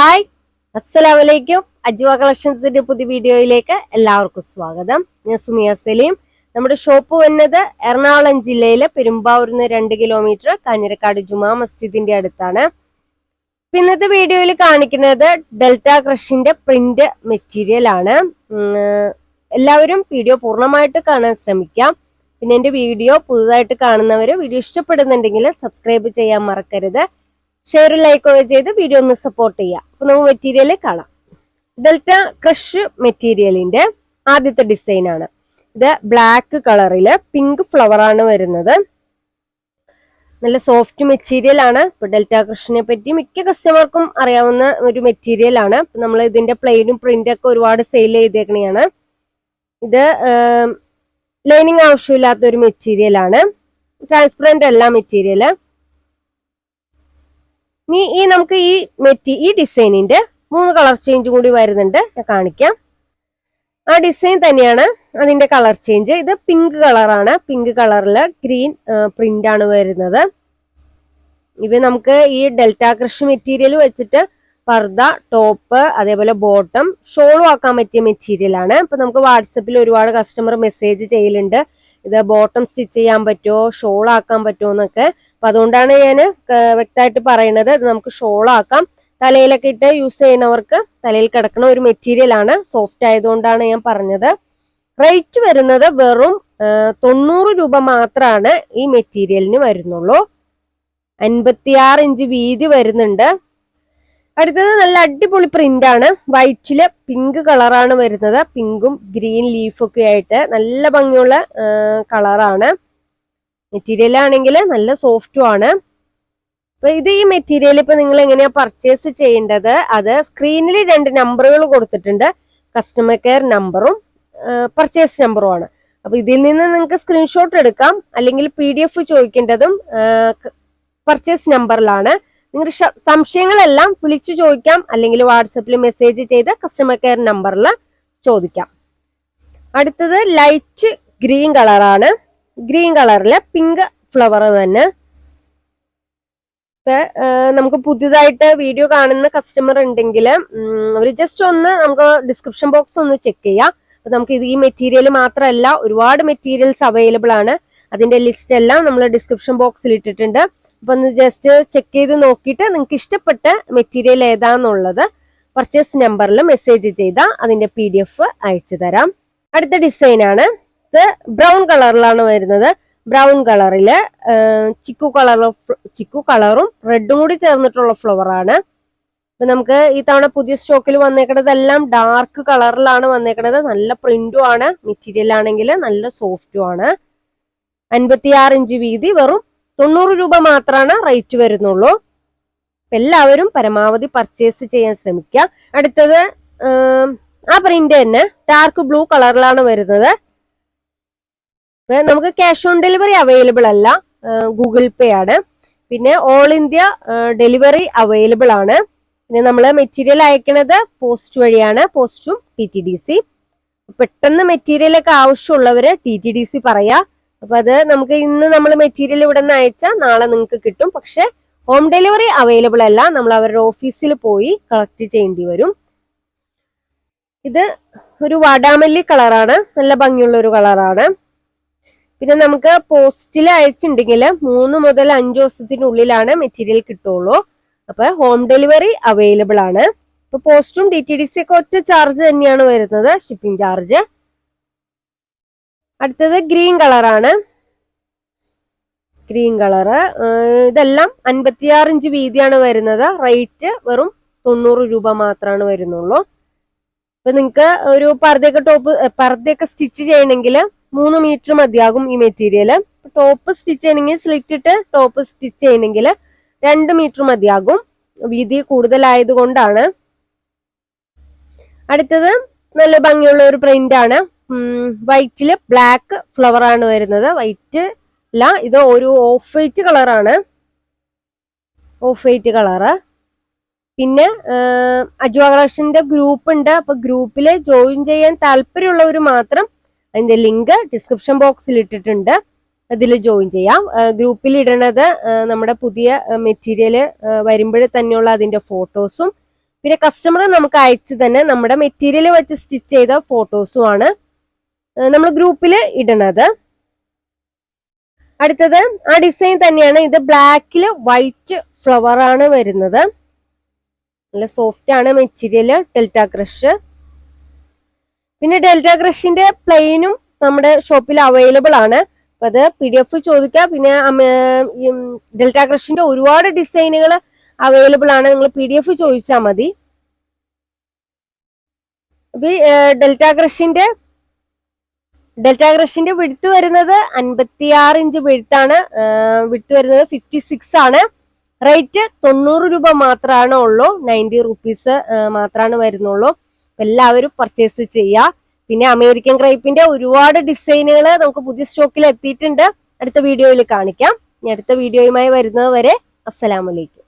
Hi. അസ്സലാമലൈക്കും. അജ്വ കളക്ഷൻസിന്റെ പുതിയ വീഡിയോയിലേക്ക് എല്ലാവർക്കും സ്വാഗതം. ഞാൻ സുമിയ സലീം. നമ്മുടെ ഷോപ്പ് വന്നത് എറണാകുളം ജില്ലയിലെ പെരുമ്പാവൂരിൽ നിന്ന് രണ്ട് കിലോമീറ്റർ കാഞ്ഞിരക്കാട് ജുമാ മസ്ജിദിന്റെ അടുത്താണ്. ഇന്നത്തെ വീഡിയോയിൽ കാണിക്കുന്നത് ഡെൽറ്റ ക്രഷിന്റെ പ്രിന്റ് മെറ്റീരിയൽ ആണ്. എല്ലാവരും വീഡിയോ പൂർണമായിട്ട് കാണാൻ ശ്രമിക്കാം. പിന്നെ എന്റെ വീഡിയോ പുതുതായിട്ട് കാണുന്നവര് വീഡിയോ ഇഷ്ടപ്പെടുന്നുണ്ടെങ്കിൽ സബ്സ്ക്രൈബ് ചെയ്യാൻ മറക്കരുത്. ഷെയർ ലൈക്ക് ഒക്കെ ചെയ്ത് വീഡിയോ ഒന്ന് സപ്പോർട്ട് ചെയ്യാം. അപ്പൊ നമുക്ക് മെറ്റീരിയൽ കാണാം. ഡെൽറ്റ ക്രഷ് മെറ്റീരിയലിന്റെ ആദ്യത്തെ ഡിസൈൻ ആണ്. ഇത് ബ്ലാക്ക് കളറിൽ പിങ്ക് ഫ്ലവർ ആണ് വരുന്നത്. നല്ല സോഫ്റ്റ് മെറ്റീരിയൽ ആണ്. ഇപ്പൊ ഡെൽറ്റ കൃഷിനെ പറ്റി മിക്ക കസ്റ്റമർക്കും അറിയാവുന്ന ഒരു മെറ്റീരിയൽ ആണ്. നമ്മൾ ഇതിന്റെ പ്ലെയിനും പ്രിന്റും ഒക്കെ ഒരുപാട് സെയിൽ ചെയ്തേക്കണെയാണ്. ഇത് ലൈനിങ് ആവശ്യമില്ലാത്ത ഒരു മെറ്റീരിയൽ ആണ്. ട്രാൻസ്പെറന്റ് അല്ല മെറ്റീരിയൽ ഇനി ഈ നമുക്ക് ഈ മെറ്റി ഈ ഡിസൈനിന്റെ മൂന്ന് കളർ ചേഞ്ച് കൂടി വരുന്നുണ്ട്. ഞാൻ കാണിക്കാം. ആ ഡിസൈൻ തന്നെയാണ് അതിന്റെ കളർ ചേഞ്ച് ഇത് പിങ്ക് കളറാണ് പിങ്ക് കളറിൽ ഗ്രീൻ പ്രിന്റ് ആണ് വരുന്നത്. ഇവ നമുക്ക് ഈ ഡെൽറ്റ കൃഷി മെറ്റീരിയൽ വെച്ചിട്ട് പർദ്ദ ടോപ്പ് അതേപോലെ ബോട്ടം ഷോളും ആക്കാൻ പറ്റിയ മെറ്റീരിയൽ ആണ്. ഇപ്പൊ നമുക്ക് വാട്സപ്പിൽ ഒരുപാട് കസ്റ്റമർ മെസ്സേജ് ചെയ്യലുണ്ട്. ഇത് ബോട്ടം സ്റ്റിച്ച് ചെയ്യാൻ പറ്റുമോ ഷോൾ ആക്കാൻ പറ്റുമോ എന്നൊക്കെ. അപ്പൊ അതുകൊണ്ടാണ് ഞാൻ വ്യക്തമായിട്ട് പറയുന്നത്. നമുക്ക് ഷോൾ ആക്കാം. തലയിലൊക്കെ ഇട്ട് യൂസ് ചെയ്യുന്നവർക്ക് തലയിൽ കിടക്കുന്ന ഒരു മെറ്റീരിയൽ ആണ് സോഫ്റ്റ് ആയതുകൊണ്ടാണ് ഞാൻ പറഞ്ഞത്. റേറ്റ് വരുന്നത് വെറും തൊണ്ണൂറ് രൂപ മാത്രമാണ് ഈ മെറ്റീരിയലിന് വരുന്നുള്ളൂ. അൻപത്തിയാറ് ഇഞ്ച് വീതി വരുന്നുണ്ട്. അടുത്തത് നല്ല അടിപൊളി പ്രിന്റ് ആണ്. വൈറ്റിൽ പിങ്ക് കളറാണ് വരുന്നത്. പിങ്കും ഗ്രീൻ ലീഫൊക്കെ ആയിട്ട് നല്ല ഭംഗിയുള്ള കളറാണ് മെറ്റീരിയൽ ആണെങ്കിൽ നല്ല സോഫ്റ്റും ആണ്. അപ്പൊ ഇത് ഈ മെറ്റീരിയൽ ഇപ്പൊ നിങ്ങൾ എങ്ങനെയാ പർച്ചേസ് ചെയ്യേണ്ടത്? അത് സ്ക്രീനിൽ രണ്ട് നമ്പറുകൾ കൊടുത്തിട്ടുണ്ട്. കസ്റ്റമർ കെയർ നമ്പറും പർച്ചേസ് നമ്പറും ആണ്. അപ്പൊ ഇതിൽ നിന്ന് നിങ്ങൾക്ക് സ്ക്രീൻഷോട്ട് എടുക്കാം. അല്ലെങ്കിൽ പി ഡി എഫ് ചോദിക്കേണ്ടതും പർച്ചേസ് നമ്പറിലാണ് നിങ്ങളുടെ സംശയങ്ങളെല്ലാം വിളിച്ചു ചോദിക്കാം. അല്ലെങ്കിൽ വാട്സപ്പിൽ മെസ്സേജ് ചെയ്ത് കസ്റ്റമർ കെയർ നമ്പറിൽ ചോദിക്കാം. അടുത്തത് ലൈറ്റ് ഗ്രീൻ കളറാണ് ഗ്രീൻ കളറിലെ പിങ്ക് ഫ്ലവർ തന്നെ. നമുക്ക് പുതിയതായിട്ട് വീഡിയോ കാണുന്ന കസ്റ്റമർ ഉണ്ടെങ്കിൽ അവർ ജസ്റ്റ് ഒന്ന് നമുക്ക് ഡിസ്ക്രിപ്ഷൻ ബോക്സ് ഒന്ന് ചെക്ക് ചെയ്യാം. അപ്പൊ നമുക്ക് ഇത് ഈ മെറ്റീരിയൽ മാത്രമല്ല ഒരുപാട് മെറ്റീരിയൽസ് അവൈലബിൾ ആണ്. അതിന്റെ ലിസ്റ്റ് എല്ലാം നമ്മൾ ഡിസ്ക്രിപ്ഷൻ ബോക്സിൽ ഇട്ടിട്ടുണ്ട്. അപ്പൊ ഒന്ന് ജസ്റ്റ് ചെക്ക് ചെയ്ത് നോക്കിയിട്ട് നിങ്ങൾക്ക് ഇഷ്ടപ്പെട്ട മെറ്റീരിയൽ ഏതാന്നുള്ളത് പർച്ചേസ് നമ്പറിൽ മെസ്സേജ് ചെയ്താൽ അതിന്റെ പി ഡി എഫ് അയച്ചു തരാം. അടുത്ത ഡിസൈനാണ് ഇത് ബ്രൗൺ കളറിലാണ് വരുന്നത്. ബ്രൗൺ കളറിൽ ചിക്കു കളർ ചിക്കു കളറും റെഡും കൂടി ചേർന്നിട്ടുള്ള ഫ്ലവർ ആണ്. ഇപ്പൊ നമുക്ക് ഈ തവണ പുതിയ സ്റ്റോക്കിൽ വന്നേക്കണതെല്ലാം ഡാർക്ക് കളറിലാണ് വന്നേക്കണത്. നല്ല പ്രിന്റും ആണ്. മെറ്റീരിയൽ ആണെങ്കിൽ നല്ല സോഫ്റ്റും ആണ്. അൻപത്തിയാറ് ഇഞ്ച് വീതി വെറും തൊണ്ണൂറ് രൂപ മാത്രമാണ് റേറ്റ് വരുന്നുള്ളൂ. അപ്പൊ എല്ലാവരും പരമാവധി പർച്ചേസ് ചെയ്യാൻ ശ്രമിക്കുക അടുത്തത് ആ പ്രിന്റ് തന്നെ ഡാർക്ക് ബ്ലൂ കളറിലാണ് വരുന്നത്. നമുക്ക് ക്യാഷ് ഓൺ ഡെലിവറി അവൈലബിൾ അല്ല ഗൂഗിൾ പേ ആണ്. പിന്നെ ഓൾ ഇന്ത്യ ഡെലിവറി അവൈലബിൾ ആണ്. പിന്നെ നമ്മൾ മെറ്റീരിയൽ അയക്കുന്നത് പോസ്റ്റ് വഴിയാണ് പോസ്റ്റും ടി ടി ഡി സി പെട്ടെന്ന് മെറ്റീരിയൽ ഒക്കെ ആവശ്യമുള്ളവര് ടി ടി ഡി സി പറയാ. അപ്പൊ അത് നമുക്ക് ഇന്ന് നമ്മൾ മെറ്റീരിയൽ ഇവിടെ നിന്ന് അയച്ചാൽ നാളെ നിങ്ങൾക്ക് കിട്ടും. പക്ഷെ ഹോം ഡെലിവറി അവൈലബിൾ അല്ല. നമ്മൾ അവരുടെ ഓഫീസിൽ പോയി കളക്ട് ചെയ്യേണ്ടി വരും. ഇത് ഒരു വാടാമല്ലി കളറാണ് നല്ല ഭംഗിയുള്ള ഒരു കളറാണ് പിന്നെ നമുക്ക് പോസ്റ്റിൽ അയച്ചിട്ടുണ്ടെങ്കിൽ മൂന്ന് മുതൽ അഞ്ച് ദിവസത്തിനുള്ളിലാണ് മെറ്റീരിയൽ കിട്ടുള്ളൂ. അപ്പൊ ഹോം ഡെലിവറി അവൈലബിൾ ആണ്. ഇപ്പൊ പോസ്റ്റും ഡി ടി ഡി സി ഒക്കെ ഒറ്റ ചാർജ് തന്നെയാണ് വരുന്നത് ഷിപ്പിംഗ് ചാർജ് അടുത്തത് ഗ്രീൻ കളറാണ് ഗ്രീൻ കളറ് ഇതെല്ലാം അൻപത്തിയാറ് ഇഞ്ച് വീതിയാണ് വരുന്നത്. റേറ്റ് വെറും തൊണ്ണൂറ് രൂപ മാത്രമാണ് വരുന്നുള്ളൂ. ഇപ്പൊ നിങ്ങൾക്ക് ഒരു പർദ്ദയൊക്കെ ടോപ്പ് പർദ്ദയൊക്കെ സ്റ്റിച്ച് ചെയ്യണമെങ്കിൽ മൂന്ന് മീറ്റർ മതിയാകും ഈ മെറ്റീരിയൽ ടോപ്പ് സ്റ്റിച്ച് ചെയ്യണമെങ്കിൽ സ്ലിറ്റ് ഇട്ട് ടോപ്പ് സ്റ്റിച്ച് ചെയ്യണമെങ്കിൽ രണ്ട് മീറ്റർ മതിയാകും. വീതി കൂടുതലായത് കൊണ്ടാണ്. അടുത്തത് നല്ല ഭംഗിയുള്ള ഒരു പ്രിന്റ് ആണ്. വൈറ്റിൽ ബ്ലാക്ക് ഫ്ലവർ ആണ് വരുന്നത്. വൈറ്റ് അല്ല ഇത് ഒരു ഓഫ് വൈറ്റ് കളറാണ് ഓഫ് വൈറ്റ് കളറ് പിന്നെ അജ്വ ഗ്രൂപ്പ് ഉണ്ട്. അപ്പൊ ഗ്രൂപ്പിൽ ജോയിൻ ചെയ്യാൻ താല്പര്യമുള്ളവർ മാത്രം അതിന്റെ ലിങ്ക് ഡിസ്ക്രിപ്ഷൻ ബോക്സിൽ ഇട്ടിട്ടുണ്ട്. അതിൽ ജോയിൻ ചെയ്യാം. ഗ്രൂപ്പിൽ ഇടണത് നമ്മുടെ പുതിയ മെറ്റീരിയൽ വരുമ്പോഴേ തന്നെയുള്ള അതിന്റെ ഫോട്ടോസും പിന്നെ കസ്റ്റമർ നമുക്ക് അയച്ചു തന്നെ നമ്മുടെ മെറ്റീരിയൽ വെച്ച് സ്റ്റിച്ച് ചെയ്ത ഫോട്ടോസും ആണ് നമ്മൾ ഗ്രൂപ്പിൽ ഇടണത്. അടുത്തത് ആ ഡിസൈൻ തന്നെയാണ്. ഇത് ബ്ലാക്കിൽ വൈറ്റ് ഫ്ലവർ ആണ് വരുന്നത്. നല്ല സോഫ്റ്റ് ആണ് മെറ്റീരിയൽ ഡെൽറ്റ ക്രഷ്. പിന്നെ ഡെൽറ്റ ക്രഷിന്റെ പ്ലെയിനും നമ്മുടെ ഷോപ്പിൽ അവൈലബിൾ ആണ്. അപ്പൊ അത് പി ഡി എഫ് ചോദിക്കുക പിന്നെ ഡെൽറ്റ ക്രഷിന്റെ ഒരുപാട് ഡിസൈനുകൾ അവൈലബിൾ ആണ്. നിങ്ങൾ പി ഡി എഫ് ചോദിച്ചാൽ മതി ഡെൽറ്റ ക്രഷിന്റെ ഡെൽറ്റ ക്രഷിന്റെ വിടുത്ത് വരുന്നത് അൻപത്തിയാറ് ഇഞ്ച് വിടുത്താണ് വിടുത്ത് വരുന്നത് ഫിഫ്റ്റി സിക്സ് ആണ്. റേറ്റ് തൊണ്ണൂറ് രൂപ മാത്രമാണ് ഉള്ളൂ. നയന്റി റുപ്പീസ് മാത്രമാണ് വരുന്നുള്ളൂ. എല്ലാവരും പർച്ചേസ് ചെയ്യുക പിന്നെ അമേരിക്കൻ ക്രൈപ്പിന്റെ ഒരുപാട് ഡിസൈനുകൾ നമുക്ക് പുതിയ സ്റ്റോക്കിൽ എത്തിയിട്ടുണ്ട്. അടുത്ത വീഡിയോയിൽ കാണിക്കാം. ഇനി അടുത്ത വീഡിയോയുമായി വരുന്നത് വരെ അസ്സലാമലൈക്കും